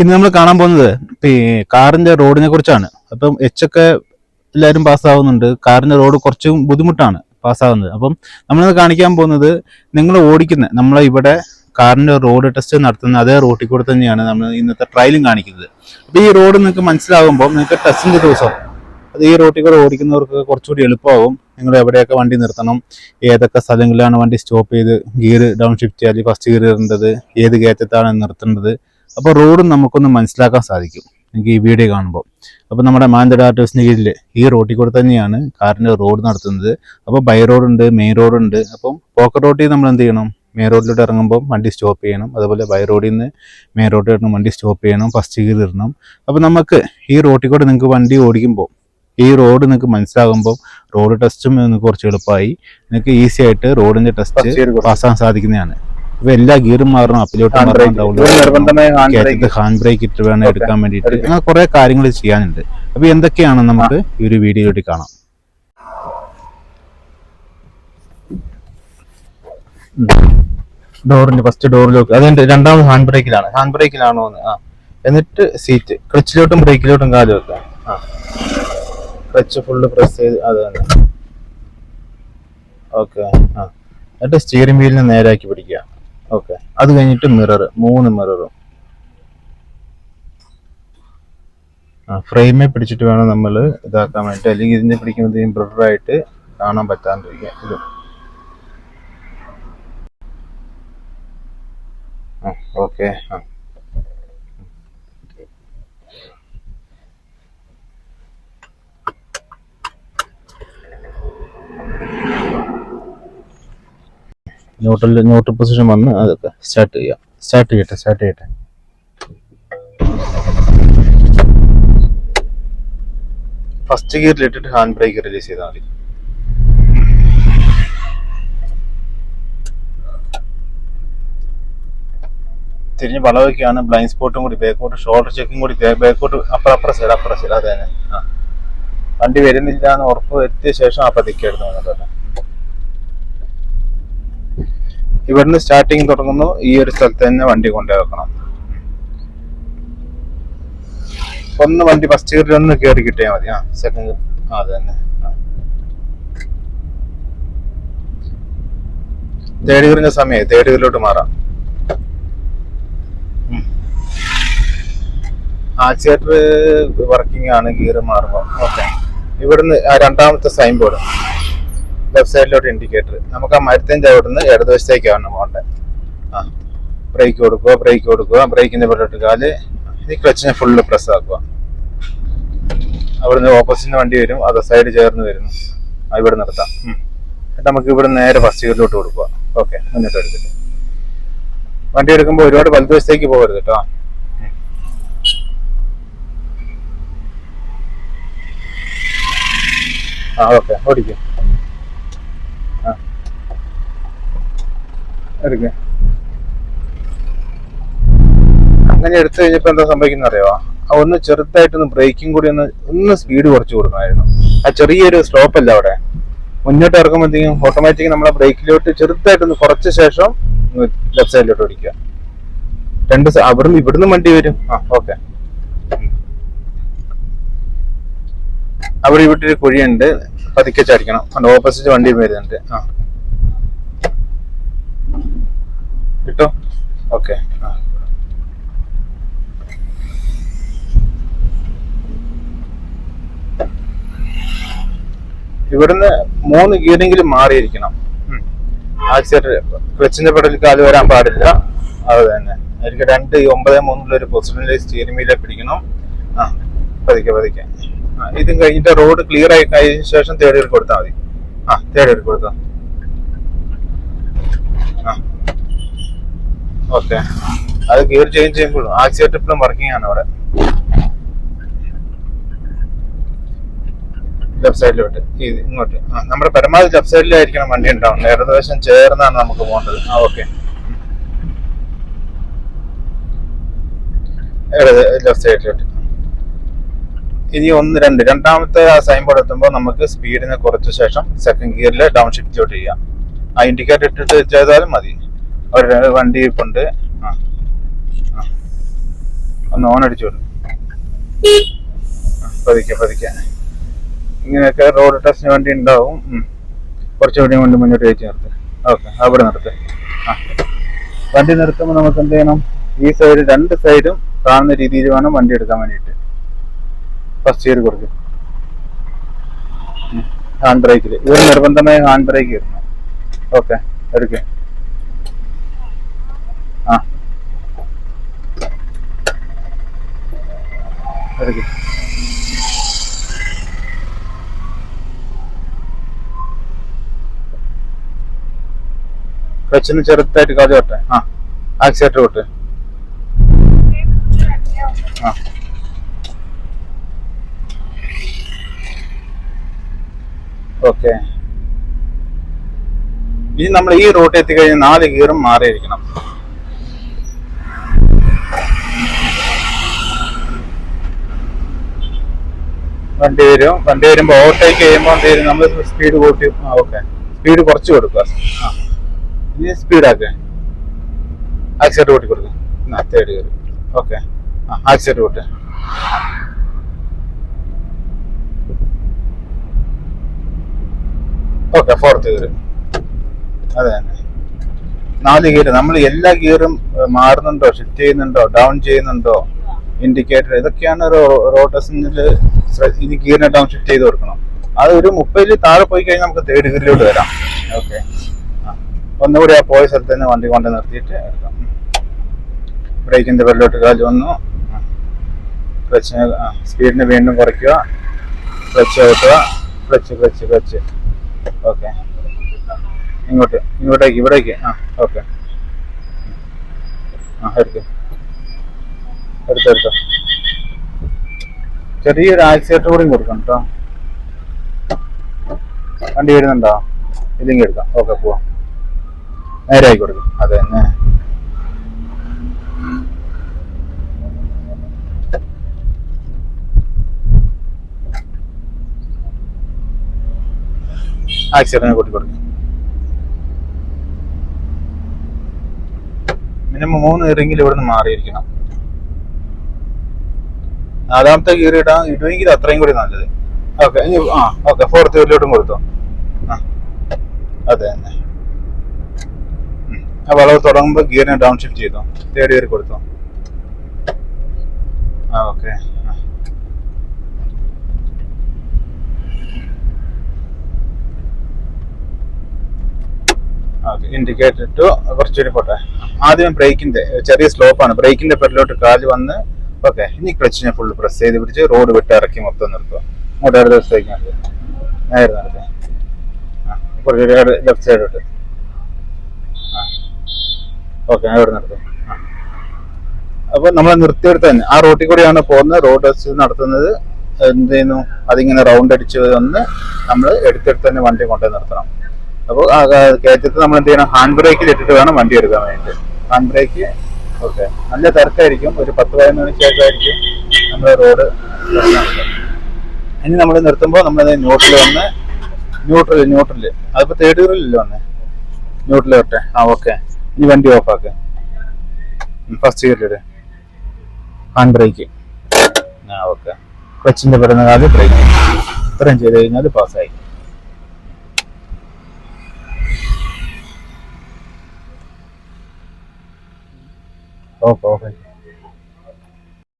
ഇന്ന് നമ്മൾ കാണാൻ പോകുന്നത് ഈ കാറിന്റെ റോഡിനെ കുറിച്ചാണ്. അപ്പം എച്ച് ഒക്കെ എല്ലാവരും പാസ്സാവുന്നുണ്ട് കാറിന്റെ റോഡ് കുറച്ചും ബുദ്ധിമുട്ടാണ് പാസ്സാവുന്നത് അപ്പം നമ്മളിന്ന് കാണിക്കാൻ പോകുന്നത് നിങ്ങൾ ഓടിക്കുന്ന നമ്മളെ ഇവിടെ കാറിന്റെ റോഡ് ടെസ്റ്റ് നടത്തുന്ന അതേ റോട്ടിൽ കൂടെ തന്നെയാണ് നമ്മൾ ഇന്നത്തെ ട്രയലും കാണിക്കുന്നത്. അപ്പോൾ ഈ റോഡ് നിങ്ങൾക്ക് മനസ്സിലാകുമ്പോൾ നിങ്ങൾക്ക് ടെസ്റ്റിന്റെ ദിവസം അത് ഈ റോട്ടിൽ കൂടെ ഓടിക്കുന്നവർക്ക് കുറച്ചുകൂടി എളുപ്പമാകും നിങ്ങൾ എവിടെയൊക്കെ വണ്ടി നിർത്തണം ഏതൊക്കെ സ്ഥലങ്ങളിലാണ് വണ്ടി സ്റ്റോപ്പ് ചെയ്ത് ഗിയർ ഡൗൺ ഷിഫ്റ്റ് ചെയ്യാൻ ഫസ്റ്റ് ഗിയർ ഇടേണ്ടത് ഏത് കയറ്റത്താണ് നിർത്തേണ്ടത് അപ്പോൾ റോഡും നമുക്കൊന്ന് മനസ്സിലാക്കാൻ സാധിക്കും. എനിക്ക് ഈ വീഡിയോ കാണുമ്പോൾ അപ്പോൾ നമ്മുടെ മാനന്തവാടി ആർട്ടിസ്റ്റിന് കീഴിൽ ഈ റോട്ടിൽ കൂടെ തന്നെയാണ് കാറിന്റെ റോഡ് നടത്തുന്നത്. അപ്പോൾ ബൈ റോഡുണ്ട് മെയിൻ റോഡുണ്ട്. അപ്പം പോക്കറ്റ് റോഡിൽ നമ്മൾ എന്ത് ചെയ്യണം? മെയിൻ റോഡിലോട്ട് ഇറങ്ങുമ്പോൾ വണ്ടി സ്റ്റോപ്പ് ചെയ്യണം. അതുപോലെ ബൈ റോഡിൽ നിന്ന് മെയിൻ റോഡിൽ ഇറങ്ങും വണ്ടി സ്റ്റോപ്പ് ചെയ്യണം. ഫസ്റ്റ് ഗിയർ ഇടണം. അപ്പോൾ നമുക്ക് ഈ റോട്ടിൽ കൂടെ നിങ്ങൾക്ക് വണ്ടി ഓടിക്കുമ്പോൾ ഈ റോഡ് നിങ്ങൾക്ക് മനസ്സിലാകുമ്പോൾ റോഡ് ടെസ്റ്റും നിങ്ങൾക്ക് കുറച്ച് എളുപ്പമായി. നിങ്ങൾക്ക് ഈസി ആയിട്ട് റോഡിന്റെ ടെസ്റ്റ് പാസ്സാൻ സാധിക്കുന്നതാണ്. ഇപ്പൊ എല്ലാ ഗിയറും മാറണം. അപ്പിലോട്ട് മാറണം ഹാൻഡ് ബ്രേക്ക് ഇട്ട് വേണം എടുക്കാൻ വേണ്ടിയിട്ട്. അങ്ങനെ കുറെ കാര്യങ്ങൾ ചെയ്യാനുണ്ട്. അപ്പൊ എന്തൊക്കെയാണ് നമുക്ക് ഈ ഒരു വീഡിയോയിലോട്ട് കാണാം. ഡോറിന്റെ ഫസ്റ്റ് ഡോറിലോട്ട് അതിന്റെ രണ്ടാമത് ഹാൻഡ് ബ്രേക്കിലാണ് ഹാൻഡ് ബ്രേക്കിലാണോ ആ. എന്നിട്ട് സീറ്റ് ക്ലച്ചിലോട്ടും ബ്രേക്കിലോട്ടും കാൽ വെക്കാം. ആ. ക്ലച്ച് ഫുള്ള് പ്രസ് ചെയ്ത് അത് തന്നെ. ഓക്കെ ആ. എന്നിട്ട് സ്റ്റിയറിംഗ് വീലിനെ നേരാക്കി പിടിക്കുക. ഓക്കെ. അത് കഴിഞ്ഞിട്ട് മിറർ മൂന്ന് മിററും ഫ്രെയിമെ പിടിച്ചിട്ട് വേണം നമ്മൾ ഇതാക്കാൻ വേണ്ടി അല്ലെങ്കിൽ ഇതിനെ പിടിക്കുമ്പോഴത്തേക്കും ബ്ലറായിട്ട് കാണാൻ പറ്റാണ്ടിരിക്കുക ഇത്. ഓക്കെ ആ. ന്യൂട്രൽ ന്യൂട്രൽ പൊസിഷൻ വന്ന് അതൊക്കെ സ്റ്റാർട്ട് ചെയ്യാം. സ്റ്റാർട്ട് ചെയ്യട്ടെ സ്റ്റാർട്ട് ചെയ്യട്ടെ. ഫസ്റ്റ് ഗിയറിൽ ഇട്ടിട്ട് ഹാൻഡ് ബ്രേക്ക് റിലീസ് ചെയ്താൽ മതി. തിരിഞ്ഞ് വളവൊക്കെയാണ് ബ്ലൈൻഡ് സ്പോട്ടും കൂടി ബാക്കോട്ട് ഷോൾഡർ ചെക്കും കൂടി ബാക്കോട്ട് അപ്പുറം അപ്പുറം സൈഡ് അപ്പുറം സൈഡ് അതെ തന്നെ ആ. വണ്ടി വരുന്നില്ല എന്ന് ഉറപ്പ് വരുത്തിയ ശേഷം ആ പതിക്കെടുത്ത് വന്നിട്ടുണ്ട്. ഇവിടുന്ന് സ്റ്റാർട്ടിങ് തുടങ്ങുന്നു. ഈ ഒരു സ്ഥലത്ത് തന്നെ വണ്ടി കൊണ്ടുവെക്കണം വെക്കണം ഒന്ന് വണ്ടി ഫസ്റ്റ് ഗിയറിൽ ഒന്ന് കയറി കിട്ടിയാൽ മതി. ആ സെക്കൻഡ് ആ അത് തന്നെ. തേർഡ് ഗിയറിന്റെ സമയം തേർഡ് ഗിയറിലോട്ട് മാറാം. ആക്സിലേറ്റർ വർക്കിംഗ് ആണ് ഗിയർ മാറുമ്പോൾ ഓക്കെ ഇവിടുന്ന് രണ്ടാമത്തെ സൈൻ ബോർഡ് ലെഫ്റ്റ് സൈഡിലോട്ട് ഇൻഡിക്കേറ്റർ നമുക്ക് ആ മരത്തിന്റെ അവിടുന്ന് ഇടതുവശത്തേക്കാണ് പോകേണ്ടത്. ആ ബ്രേക്ക് കൊടുക്കുക ബ്രേക്ക് കൊടുക്കുക ബ്രേക്കിന്റെ പുറത്തോട്ട് കാൽ ഈ ക്ലച്ചിനെ ഫുള്ള് പ്രസ് ആക്കുക. അവിടുന്ന് ഓപ്പോസിറ്റിന് വണ്ടി വരും അത് സൈഡ് ചേർന്ന് വരുന്നു ഇവിടെ നിർത്താം. എന്നിട്ട് നമുക്ക് ഇവിടെ നേരെ ഫസ്റ്റ് ഗിയറിലോട്ട് കൊടുക്കുക. ഓക്കെ മുന്നോട്ട് എടുത്തിട്ട്. വണ്ടി എടുക്കുമ്പോൾ ഒരുപാട് വലതുവശത്തേക്ക് പോകരുത് കേട്ടോ. ആ ഓക്കെ ഓടിക്കും. എടുക്ക. അങ്ങനെ എടുത്തു കഴിഞ്ഞപ്പോ എന്താ സംഭവിക്കുന്ന അറിയോ ഒന്ന് ചെറുതായിട്ടൊന്ന് ബ്രേക്കിംഗ് കൂടി ഒന്ന് ഒന്ന് സ്പീഡ് കുറച്ച് കൊടുക്കണമായിരുന്നു. ആ ചെറിയൊരു സ്റ്റോപ്പ് അല്ല അവിടെ. മുന്നോട്ട് ഇറക്കുമ്പോഴത്തേക്കും ഓട്ടോമാറ്റിക് നമ്മളെ ബ്രേക്കിലോട്ട് ചെറുതായിട്ടൊന്ന് കുറച്ച ശേഷം ലെഫ്റ്റ് സൈഡിലോട്ട് ഓടിക്കുക. രണ്ട് അവിടുന്ന് ഇവിടുന്ന് വണ്ടി വരും. ആ ഓക്കെ അവിടെ ഇവിടെ ഒരു കുഴിയുണ്ട്. പതുക്കെ ചാടിക്കണം. ഓപ്പോസിറ്റ് വണ്ടി വരുന്നുണ്ട്. ആ. കിട്ടോ. ഓക്കെ. ഇവിടുന്ന് മൂന്ന് ഗിയറെങ്കിലും മാറിയിരിക്കണം. ആക്സിഡന്റ് ക്ലച്ചിന്റെ പെടലിൽ കാൽ വരാൻ പാടില്ല. അത് തന്നെ. എനിക്ക് രണ്ട് ഒമ്പത് മൂന്നിലുള്ള ഒരു പൊസിഷനിൽ സ്റ്റിയറിംഗ് വീലെ പിടിക്കണം. ആ പതിക്കെ പതിക്കെ. ഇതും കഴിഞ്ഞിട്ട് റോഡ് ക്ലിയർ ആയി കഴിഞ്ഞ ശേഷം തേർഡ് ഇയർ കൊടുത്താൽ മതി. ആ തേർഡ് ഇയർ കൊടുത്തോ. ആ. ഓക്കെ. അത് ഗിയർ ചേഞ്ച് ചെയ്യുമ്പോഴും. ഇപ്പോഴും വർക്കിംഗ് ആണ് അവിടെ. ലെഫ്റ്റ് സൈഡിലോട്ട് ഇങ്ങോട്ട്. നമ്മുടെ പരമാവധി ലെഫ്റ്റ് സൈഡിലായിരിക്കണം വണ്ടി ഉണ്ടാവും ഏകദേശം ചേർന്നാണ് നമുക്ക് പോകേണ്ടത്. ആ ഓക്കെ. ലെഫ്റ്റ് സൈഡിലോട്ട് ഇനി ഒന്ന് രണ്ട്. രണ്ടാമത്തെ ആ സൈൻ ബോർഡ് എത്തുമ്പോൾ നമുക്ക് സ്പീഡിനെ കുറച്ച ശേഷം സെക്കൻഡ് ഗിയറിൽ ഡൗൺ ഷിഫ്റ്റിലോട്ട് ചെയ്യാം. ആ ഇൻഡിക്കേറ്റർ ഇട്ടിട്ട് ചെയ്താലും മതി. ഒരു വണ്ടി ഇപ്പുണ്ട് ആ. ഒന്ന് ഓൺ അടിച്ചു വിടും പതിക്കെ പതിക്കെ. ഇങ്ങനെയൊക്കെ റോഡ് ടെസ്റ്റിന് വണ്ടി ഉണ്ടാവും. കുറച്ചുകൂടി കൊണ്ട് മുന്നോട്ട് കയറ്റി നിർത്ത്. ഓക്കെ അവിടെ നിർത്ത്. ആ. വണ്ടി നിർത്തുമ്പോൾ നമുക്ക് എന്ത് ചെയ്യണം? ഈ സൈഡ് രണ്ട് സൈഡും കാണുന്ന രീതിയിൽ വേണം വണ്ടി എടുക്കാൻ വേണ്ടിയിട്ട്. ഫസ്റ്റ് ഗിയർ കൊടുക്കും. ഹാൻഡ് ബ്രേക്കിൽ ഇത് നിർബന്ധമായ ഹാൻഡ് ബ്രേക്ക് ഇടണം ഓക്കെ എടുക്ക് ആ എടുക്ക്. ക്ലച്ചിന് ചെറുതായിട്ട് കാതി വട്ടെ ആ. ആക്സിലേറ്റർ വിട്ട് ആ. ഓക്കെ. ഇനി നമ്മൾ ഈ റൂട്ടിൽ എത്തിക്കഴിഞ്ഞാൽ നാല് ഗിയറും മാറിയിരിക്കണം. വണ്ടി വരും. വണ്ടി വരുമ്പോൾ ഓവർടേക്ക് ചെയ്യുമ്പോൾ എന്ത് ചെയ്യും? നമ്മൾ സ്പീഡ് കൂട്ടി ആ ഓക്കെ സ്പീഡ് കുറച്ച് കൊടുക്കുക. ആ. ഇനി സ്പീഡാക്കെ ആക്സിലേറ്റർ കൂട്ടി കൊടുക്കുക ആ തേർഡ് ഓക്കെ ആ ആക്സിലേറ്റർ കൂട്ടി. ഓക്കെ ഫോർത്ത് ഗിയർ അതെ. നാല് ഗിയർ നമ്മൾ എല്ലാ ഗിയറും മാറുന്നുണ്ടോ? ഷിഫ്റ്റ് ചെയ്യുന്നുണ്ടോ? ഡൗൺ ചെയ്യുന്നുണ്ടോ? ഇൻഡിക്കേറ്റർ ഇതൊക്കെയാണ് റോഡ് ടെസ്റ്റിൽ ഇനി ഗിയറിനെ ഡൗൺ ഷിഫ്റ്റ് ചെയ്ത് കൊടുക്കണം. അത് ഒരു മുപ്പതിൽ താഴെ പോയി കഴിഞ്ഞാൽ നമുക്ക് തേർഡ് ഗിയറിലോട്ട് വരാം. ഓക്കെ ഒന്നുകൂടി ആ പോയ സ്ഥലത്ത് തന്നെ വണ്ടി കൊണ്ട് നിർത്തിയിട്ട് എടുക്കാം. ബ്രേക്കിന്റെ വെള്ളോട്ട് കാൽ വന്നു. ക്ലച്ച് സ്പീഡിന് വീണ്ടും കുറയ്ക്കുക. ക്ലച്ച് ഔട്ടുക ക്ലച്ച് ക്ലച്ച് ക്ലച്ച് ഓക്കെ ഇങ്ങോട്ട് ഇങ്ങോട്ടേക്ക് ഇവിടേക്ക്. ആ ഓക്കെ ആ എടുക്ക്. എടുത്തോ എടുത്തോ. ചെറിയൊരു ആക്സിലേറ്റർ കൂടി കൊടുക്കണം കേട്ടോ. വണ്ടി വരുന്നുണ്ടോ? ഇല്ലെങ്കിൽ എടുക്കാം. ഓക്കെ പോവാം. നേരെ ആയി കൊടുക്കും. അത് തന്നെ. ആക്സിഡന്റിനെ കൂട്ടി കൊടുക്കും. മിനിമം മൂന്ന് ഇയറിംഗിൽ ഇവിടുന്ന് മാറിയിരിക്കണം. നാലാമത്തെ ഗിയർ ഇടാൻ ഇടുമെങ്കിൽ അത്രയും കൂടി നല്ലത്. ഓക്കെ ആ ഓക്കെ ഫോർത്ത് ഗിയറിലോട്ടും കൊടുത്തോ. ആ അതെ തന്നെ. ആ വളവ് തുടങ്ങുമ്പോൾ ഗിയറിനെ ഡൗൺ ഷിഫ്റ്റ് ചെയ്തോ? തേർഡ് ഗിയർ കൊടുത്തോ? ആ ഓക്കെ ഇൻഡിക്കേറ്റർ ടു കുറച്ചുകൂടി പോട്ടെ. ആദ്യം ബ്രേക്കിന്റെ ചെറിയ സ്ലോപ്പാണ് ബ്രേക്കിന്റെ പെരലോട്ട് കാൽ വന്ന് ഓക്കെ. ഇനി ക്ലച്ചിനെ ഫുൾ പ്രസ് ചെയ്ത് പിടിച്ച് റോഡ് വിട്ട് ഇറക്കി മൊത്തം നിർത്തുക ഇങ്ങോട്ട് ഇടത് നടത്തുക നേരെ നടത്തുക ആ കുറച്ച് ലെഫ്റ്റ് സൈഡോട്ട് ആ. ഓക്കെ അവിടെ നിർത്തും. ആ. അപ്പോൾ നമ്മൾ നിർത്തിയെടുത്ത് തന്നെ. ആ റോട്ടിൽ കൂടിയാണ് പോകുന്നത്. റോഡ് ടെസ്റ്റ് നടത്തുന്നത്. എന്ത് ചെയ്യുന്നു? അതിങ്ങനെ റൗണ്ട് അടിച്ച് വന്ന് നമ്മൾ എടുത്തെടുത്ത് തന്നെ വണ്ടി കൊണ്ടുപോയി നിർത്തണം. അപ്പോൾ കയറ്റത്ത് നമ്മൾ എന്ത് ചെയ്യണം ഹാൻഡ് ബ്രേക്കിൽ ഇട്ടിട്ട് വേണം വണ്ടി എടുക്കാൻ വേണ്ടിയിട്ട്. Hand brake okay. നല്ല തിരക്കായിരിക്കും. ഒരു പത്ത് പതിനൊന്ന് മണിക്ക് ശേഷമായിരിക്കും നമ്മൾ റോഡ് ഇനി നമ്മൾ നിർത്തുമ്പോൾ നമ്മൾ ന്യൂട്രൽ വന്ന് ന്യൂട്രൽ ന്യൂട്രൽ അതിപ്പോൾ തേർഡ് ഗിയറിലല്ലേ വന്നേ? ന്യൂട്രൽ വരട്ടെ ആ ഓക്കെ. ഇനി വണ്ടി ഓഫ് ആക്കുക ഫസ്റ്റ് ഗിയറിലിട് ഹാൻഡ് ബ്രേക്ക് ആ ഓക്കെ. ക്ലച്ചിന്റെ പെടുന്ന കാൽ ബ്രേക്ക് ഇത്രയും ചെയ്ത് കഴിഞ്ഞാൽ പാസ്സായി ഓക്കെ ഓക്കെ